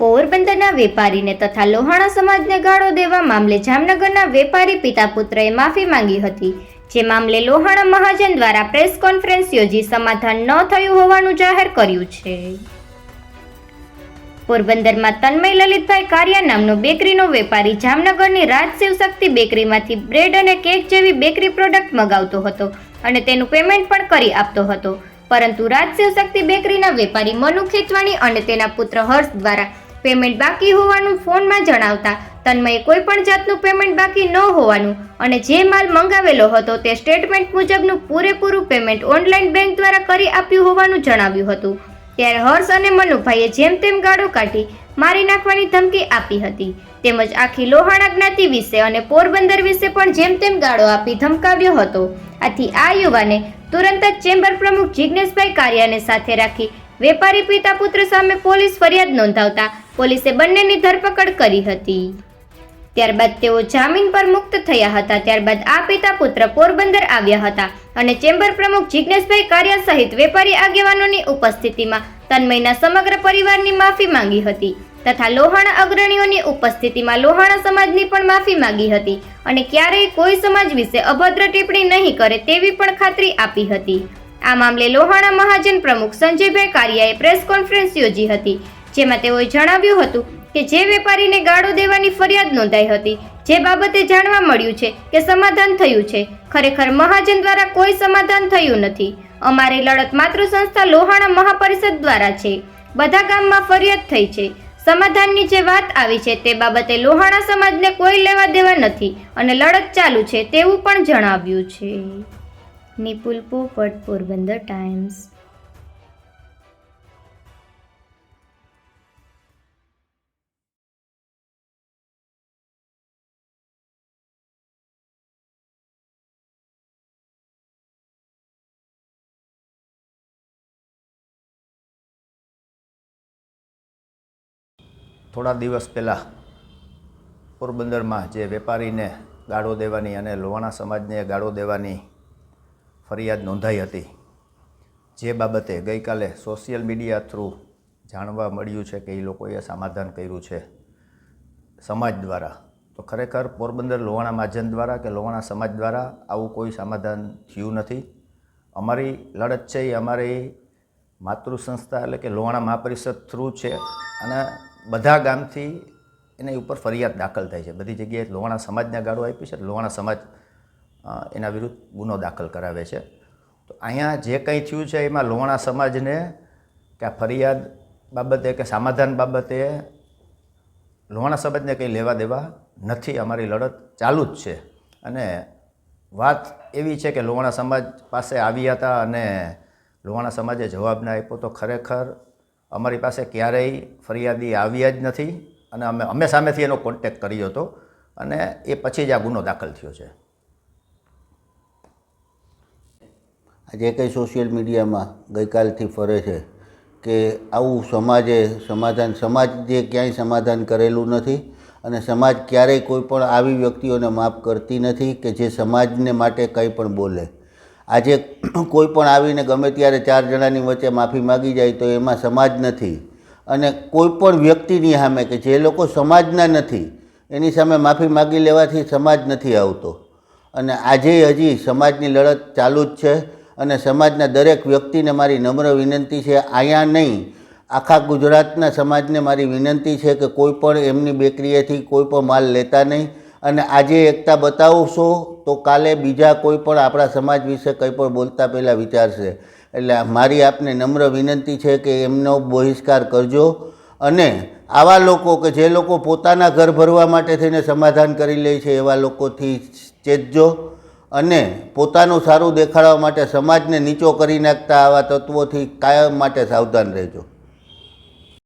પોરબંદરના વેપારીને તથા લોહાણા સમાજને ગાળો દેવા મામલે જામનગરના વેપારી પિતા પુત્રએ માફી માંગી હતી. જે મામલે લોહાણા મહાજન દ્વારા પ્રેસ કોન્ફરન્સ યોજી સમાધાન ન થયું હોવાનું જાહેર કર્યું છે. પોરબંદરમાં તન્મય લલિતભાઈ કારિયા નામનો બેકરીનો વેપારી જામનગરની રાજ શિવશક્તિ બેકરીમાંથી બ્રેડ અને કેક જેવી બેકરી પ્રોડક્ટ મગાવતો હતો અને તેનું પેમેન્ટ પણ કરી આપતો હતો. પરંતુ રાજ શિવશક્તિ બેકરીના વેપારી મનુ ખેતવાણી અને તેના પુત્ર હર્ષ દ્વારા પેમેન્ટ બાકી હોવાનું ફોનમાં જણાવતા તન્મયે કોઈ પણ જાતનું પેમેન્ટ બાકી ન હોવાનું અને જે માલ મંગાવેલો હતો તે સ્ટેટમેન્ટ મુજબનું પૂરેપૂરું પેમેન્ટ ઓનલાઈન બેંક દ્વારા કરી આપ્યું હોવાનું જણાવ્યું હતું. ત્યારે હર્ષ અને મનુભાઈએ જેમ તેમ ગાળો કાઢી મારી નાખવાની ધમકી આપી હતી. તેમજ આખી લોહાણા જ્ઞાતિ વિશે અને પોરબંદર વિશે પણ જેમ તેમ ગાળો આપી ધમકાવ્યો હતો. આથી આ યુવાને તુરંત જ ચેમ્બર પ્રમુખ જિજ્ઞેશભાઈ કારિયાને સાથે રાખી વેપારી પિતા પુત્ર સામે પોલીસ ફરિયાદ નોંધાવતા પોલીસે બંનેની ધરપકડ કરી હતી. ત્યારબાદ તેઓ જામીન પર મુક્ત થયા હતા. ત્યારબાદ આ પિતા પુત્ર પોરબંદર આવ્યા હતા અને ચેમ્બર પ્રમુખ જિજ્ઞેશભાઈ કારિયા સહિત વેપારી આગેવાનોની ઉપસ્થિતિમાં તન્મયના સમગ્ર પરિવારની માફી માંગી હતી તથા લોહાણા અગ્રણીઓની ઉપસ્થિતિમાં લોહાણા સમાજની પણ માફી માંગી હતી અને ક્યારેય કોઈ સમાજ વિશે અભદ્ર ટિપ્પણી નહીં કરે તેવી પણ ખાતરી આપી હતી. આ મામલે લોહાણા મહાજન પ્રમુખ સંજયભાઈ કારિયાએ પ્રેસ કોન્ફરન્સ યોજી હતી, જેમાં તેઓએ જણાવ્યું હતું કે જે વેપારીને ગાળો દેવાની ફરિયાદ નોંધાઈ હતી, જે બાબતે જાણવા મળ્યું છે કે સમાધાન થયું છે. ખરેખર મહાજન દ્વારા કોઈ સમાધાન થયું નથી. અમારી લડત માતૃ સંસ્થા લોહાણા મહાપરિષદ દ્વારા છે. બધા ગામમાં ફરિયાદ થઈ છે. સમાધાનની જે વાત આવી છે તે બાબતે લોહાણા સમાજને કોઈ લેવા દેવા નથી અને લડત ચાલુ છે તેવું પણ જણાવ્યું છે. નિપુલ પોપટ પોરબંદર ટાઈમ્સ થોડા દિવસ પહેલાં પોરબંદરમાં જે વેપારીને ગાળો દેવાની અને લોહાણા સમાજને ગાળો દેવાની ફરિયાદ નોંધાઈ હતી. જે બાબતે ગઈકાલે સોશિયલ મીડિયા થ્રુ જાણવા મળ્યું છે કે એ લોકોએ સમાધાન કર્યું છે. સમાજ દ્વારા. તો ખરેખર પોરબંદર લોહાણા મહાજન દ્વારા કે લોહાણા સમાજ દ્વારા આવું કોઈ સમાધાન થયું નથી? અમારી લડત છે એ અમારી માતૃ સંસ્થા એટલે કે લોહાણા મહાપરિષદ થ્રુ છે અને બધા ગામથી એની ઉપર ફરિયાદ દાખલ થાય છે. બધી જગ્યાએ લોહાણા સમાજને ગાળો આપી છે લોહાણા સમાજ એના વિરુદ્ધ ગુનો દાખલ કરાવે છે. તો અહીંયા જે કંઈ થયું છે એમાં લોણા સમાજને કે આ ફરિયાદ બાબતે કે સમાધાન બાબતે લોણા સમાજને કંઈ લેવા દેવા નથી, અમારી લડત ચાલુ જ છે. અને વાત એવી છે કે લોહાણા સમાજ પાસે આવ્યા હતા અને લોહાણા સમાજે જવાબ ના આપ્યો, તો ખરેખર અમારી પાસે ક્યારેય ફરિયાદી આવ્યા જ નથી અને અમે અમે સામેથી એનો કોન્ટેક કર્યો હતો અને એ પછી જ આ ગુનો દાખલ થયો છે. આજે કંઈ સોશિયલ મીડિયામાં ગઈકાલથી ફરે છે કે આવું સમાજે સમાધાન, સમાજ જે ક્યાંય સમાધાન કરેલું નથી અને સમાજ ક્યારેય કોઈ પણ આવી વ્યક્તિઓને માફ કરતી નથી કે જે સમાજને માટે કંઈ પણ બોલે. આજે કોઈ પણ આવીને ગમે ત્યારે ચાર જણાની વચ્ચે માફી માગી જાય તો એમાં સમાજ નથી. અને કોઈ પણ વ્યક્તિની સામે કે જે લોકો સમાજના નથી, એની સામે માફી માગી લેવાથી સમાજ નથી આવતો. અને આજે હજી સમાજની લડત ચાલુ જ છે અને સમાજના દરેક વ્યક્તિને મારી નમ્ર વિનંતી છે. અહીંયા નહીં, આખા ગુજરાતના સમાજને મારી વિનંતી છે કે કોઈ પણ એમની બેકરીએથી કોઈ પણ માલ લેતા નહીં. અને આજે એકતા બતાવશો તો કાલે બીજા કોઈ પણ આપણા સમાજ વિશે કંઈ પણ બોલતા પહેલાં વિચારશે. એટલે મારી આપને નમ્ર વિનંતી છે કે એમનો બહિષ્કાર કરજો. અને આવા લોકો કે જે લોકો પોતાના ઘર ભરવા માટે થઈને સમાધાન કરી લે છે, એવા લોકોથી ચેતજો. અને પોતાનું સારું દેખાડવા માટે સમાજને નીચો કરી નાખતા આવા તત્વોથી કાયમ માટે સાવધાન રહેજો.